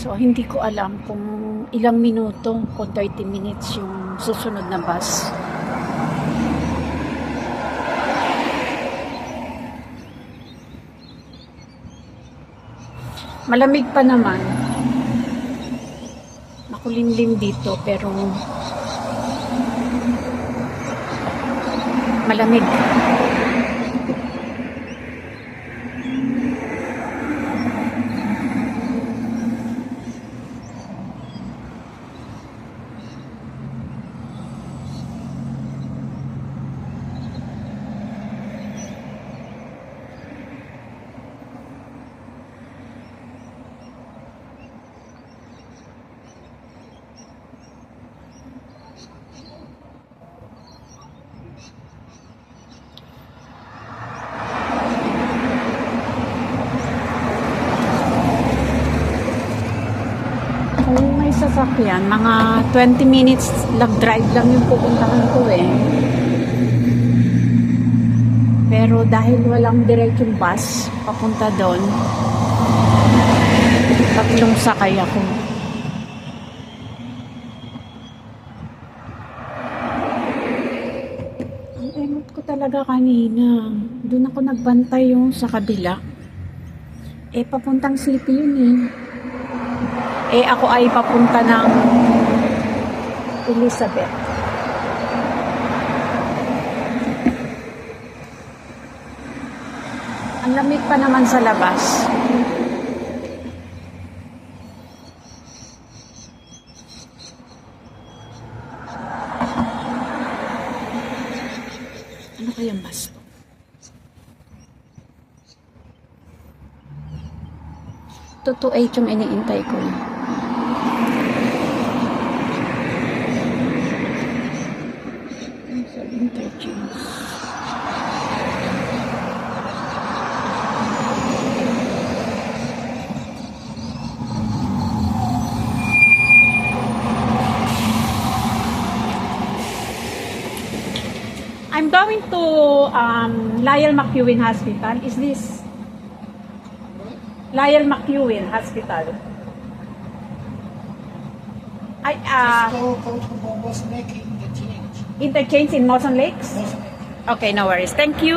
So, hindi ko alam kung ilang minuto, kung 30 minutes yung susunod na bus. Malamig pa naman. Makulimlim dito, pero malamig. Kung sasakyan, mga 20 minutes lang drive lang yung pupuntahan ko eh. Pero dahil walang diretsong bus papunta doon, tatlong sakay ako. Ang emot ko talaga kanina. Doon ako nagbantay yung sa kabila. Eh, papuntang city yun eh. Eh, ako ay papunta ng Elizabeth. Ang lamig pa naman sa labas. Ano kayang bus to? Totoo yung iniintay ko. Sa I'm going to um, Lyle McEwen Hospital. Is this Lyle McEwen Hospital? I uh, Go, go to Boston Lake in the change. interchange in Mawson Lakes. Boston Lake. Okay, no worries. Thank you.